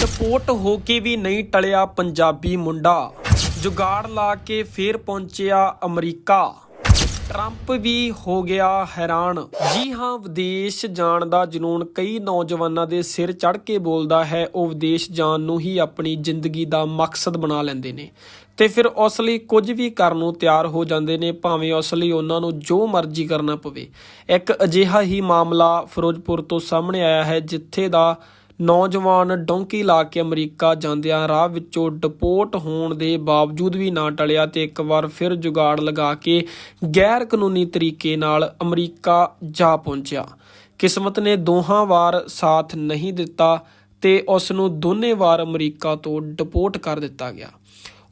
Support ਹੋ ਕੇ ਵੀ ਨਹੀਂ ਟਲਿਆ ਪੰਜਾਬੀ ਮੁੰਡਾ। ਜੁਗਾੜ ਲਾ ਕੇ ਫੇਰ ਪਹੁੰਚਿਆ ਅਮਰੀਕਾ। ਟਰੰਪ ਵੀ ਹੋ ਗਿਆ ਹੈਰਾਨ। ਜੀ ਹਾਂ, ਵਿਦੇਸ਼ ਜਾਣ ਦਾ ਜਨੂਨ ਕਈ ਨੌਜਵਾਨਾਂ ਦੇ ਸਿਰ ਚੜ ਕੇ ਬੋਲਦਾ ਹੈ, ਉਹ ਵਿਦੇਸ਼ ਜਾਣ ਨੂੰ ਹੀ ਆਪਣੀ ਜ਼ਿੰਦਗੀ ਦਾ ਮਕਸਦ ਬਣਾ ਲੈਂਦੇ ਨੇ। ਤੇ ਫਿਰ ਉਸ ਲਈ ਕੁਝ ਵੀ ਕਰਨ ਨੂੰ ਤਿਆਰ ਹੋ ਜਾਂਦੇ ਨੇ, ਭਾਵੇਂ ਉਸ ਲਈ ਉਹਨਾਂ ਨੂੰ ਜੋ ਮਰਜ਼ੀ ਕਰਨਾ ਪਵੇ। ਇੱਕ ਅਜਿਹਾ ਹੀ ਮਾਮਲਾ ਫਿਰੋਜ਼ਪੁਰ ਤੋਂ ਸਾਹਮਣੇ ਆਇਆ ਹੈ, ਜਿੱਥੇ ਦਾ ਨੌਜਵਾਨ ਡੋਂਕੀ ਲਾ ਕੇ ਅਮਰੀਕਾ ਜਾਂਦਿਆਂ ਰਾਹ ਵਿੱਚੋਂ ਡਿਪੋਰਟ ਹੋਣ ਦੇ ਬਾਵਜੂਦ ਵੀ ਨਾ ਟਲਿਆ ਤੇ ਇੱਕ ਵਾਰ ਫਿਰ ਜੁਗਾੜ ਲਗਾ ਕੇ ਗੈਰ ਕਾਨੂੰਨੀ ਤਰੀਕੇ ਨਾਲ ਅਮਰੀਕਾ ਜਾ ਪਹੁੰਚਿਆ। ਕਿਸਮਤ ਨੇ ਦੋਹਾਂ ਵਾਰ ਸਾਥ ਨਹੀਂ ਦਿੱਤਾ ਤੇ ਉਸ ਨੂੰ ਦੋਨੇ ਵਾਰ ਅਮਰੀਕਾ ਤੋਂ ਡਿਪੋਰਟ ਕਰ ਦਿੱਤਾ ਗਿਆ।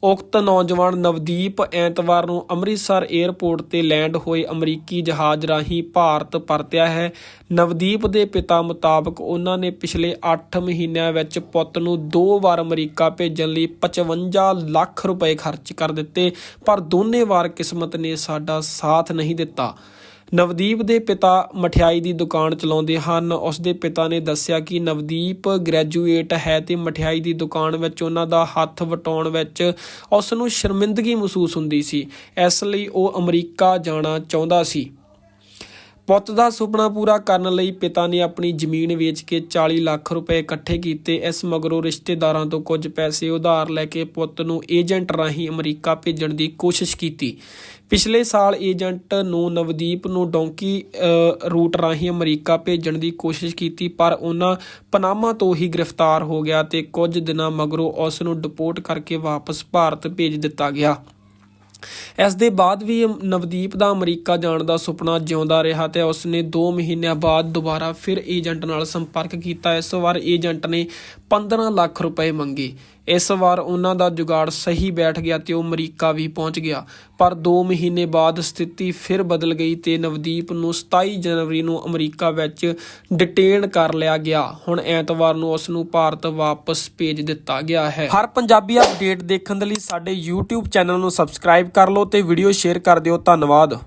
ਉਕਤ ਨੌਜਵਾਨ ਨਵਦੀਪ ਐਤਵਾਰ ਨੂੰ ਅੰਮ੍ਰਿਤਸਰ 에ਅਰਪੋਰਟ ਤੇ ਲੈਂਡ ਹੋਏ ਅਮਰੀਕੀ ਜਹਾਜ਼ ਰਾਹੀਂ ਭਾਰਤ ਪਰਤਿਆ ਹੈ। ਨਵਦੀਪ ਦੇ ਪਿਤਾ ਮੁਤਾਬਕ ਉਹਨਾਂ ਨੇ ਪਿਛਲੇ 8 ਮਹੀਨਿਆਂ ਵਿੱਚ ਪੁੱਤ ਨੂੰ ਦੋ ਵਾਰ ਅਮਰੀਕਾ ਭੇਜਣ ਲਈ 55 ਲੱਖ ਰੁਪਏ ਖਰਚ ਕਰ ਦਿੱਤੇ, ਪਰ ਦੋਨੇ ਵਾਰ ਕਿਸਮਤ ਨੇ ਸਾਡਾ ਸਾਥ ਨਹੀਂ ਦਿੱਤਾ। ਨਵਦੀਪ ਦੇ ਪਿਤਾ ਮਠਿਆਈ ਦੀ ਦੁਕਾਨ ਚਲਾਉਂਦੇ ਹਨ। ਉਸ ਦੇ ਪਿਤਾ ਨੇ ਦੱਸਿਆ ਕਿ ਨਵਦੀਪ ਗ੍ਰੈਜੂਏਟ ਹੈ ਤੇ ਮਠਿਆਈ ਦੀ ਦੁਕਾਨ ਵਿੱਚ ਉਹਨਾਂ ਦਾ ਹੱਥ ਵਟਾਉਣ ਵਿੱਚ ਉਸ ਨੂੰ ਸ਼ਰਮਿੰਦਗੀ ਮਹਿਸੂਸ ਹੁੰਦੀ ਸੀ। ਇਸ ਲਈ ਉਹ ਅਮਰੀਕਾ ਜਾਣਾ ਚਾਹੁੰਦਾ ਸੀ। ਪੁੱਤ ਦਾ ਸੁਪਨਾ ਪੂਰਾ ਕਰਨ ਲਈ ਪਿਤਾ ਨੇ ਆਪਣੀ ਜ਼ਮੀਨ ਵੇਚ ਕੇ 40 ਲੱਖ ਰੁਪਏ ਇਕੱਠੇ ਕੀਤੇ। ਇਸ ਮਗਰੋਂ ਰਿਸ਼ਤੇਦਾਰਾਂ ਤੋਂ ਕੁਝ ਪੈਸੇ ਉਧਾਰ ਲੈ ਕੇ ਪੁੱਤ ਨੂੰ ਏਜੰਟ ਰਾਹੀਂ ਅਮਰੀਕਾ ਭੇਜਣ ਦੀ ਕੋਸ਼ਿਸ਼ ਕੀਤੀ। ਪਿਛਲੇ ਸਾਲ ਏਜੰਟ ਨੂੰ ਨਵਦੀਪ ਨੂੰ ਡੋਂਕੀ ਰੂਟ ਰਾਹੀਂ ਅਮਰੀਕਾ ਭੇਜਣ ਦੀ ਕੋਸ਼ਿਸ਼ ਕੀਤੀ, ਪਰ ਉਹਨਾਂ ਪਨਾਮਾ ਤੋਂ ਹੀ ਗ੍ਰਿਫਤਾਰ ਹੋ ਗਿਆ ਤੇ ਕੁਝ ਦਿਨਾਂ ਮਗਰੋਂ ਉਸ ਨੂੰ ਡਿਪੋਰਟ ਕਰਕੇ ਵਾਪਸ ਭਾਰਤ ਭੇਜ ਦਿੱਤਾ ਗਿਆ। ਇਸ ਦੇ ਬਾਅਦ ਵੀ ਨਵਦੀਪ ਦਾ ਅਮਰੀਕਾ ਜਾਣ ਦਾ ਸੁਪਨਾ ਜਿਉਂਦਾ ਰਿਹਾ ਤੇ ਉਸਨੇ 2 ਮਹੀਨਿਆਂ ਬਾਅਦ ਦੁਬਾਰਾ ਫਿਰ ਏਜੰਟ ਨਾਲ ਸੰਪਰਕ ਕੀਤਾ। ਇਸ ਵਾਰ ਏਜੰਟ ਨੇ 15 ਲੱਖ ਰੁਪਏ ਮੰਗੇ। ਇਸ ਵਾਰ ਉਹਨਾਂ ਦਾ ਜੁਗਾੜ ਸਹੀ ਬੈਠ ਗਿਆ ਤੇ ਉਹ ਅਮਰੀਕਾ ਵੀ ਪਹੁੰਚ ਗਿਆ। ਪਰ 2 ਮਹੀਨੇ ਬਾਅਦ ਸਥਿਤੀ ਫਿਰ ਬਦਲ ਗਈ ਤੇ ਨਵਦੀਪ ਨੂੰ 27 ਜਨਵਰੀ ਨੂੰ ਅਮਰੀਕਾ ਵਿੱਚ ਡਿਟੇਨ ਕਰ ਲਿਆ ਗਿਆ। ਹੁਣ ਐਤਵਾਰ ਨੂੰ ਉਸ ਨੂੰ ਭਾਰਤ ਵਾਪਸ ਭੇਜ ਦਿੱਤਾ ਗਿਆ ਹੈ। ਹਰ ਪੰਜਾਬੀ ਅਪਡੇਟ ਦੇਖਣ ਦੇ ਲਈ ਸਾਡੇ YouTube ਚੈਨਲ ਨੂੰ ਸਬਸਕ੍ਰਾਈਬ ਕਰ ਲਓ ਤੇ ਵੀਡੀਓ ਸ਼ੇਅਰ ਕਰ ਦਿਓ। ਧੰਨਵਾਦ।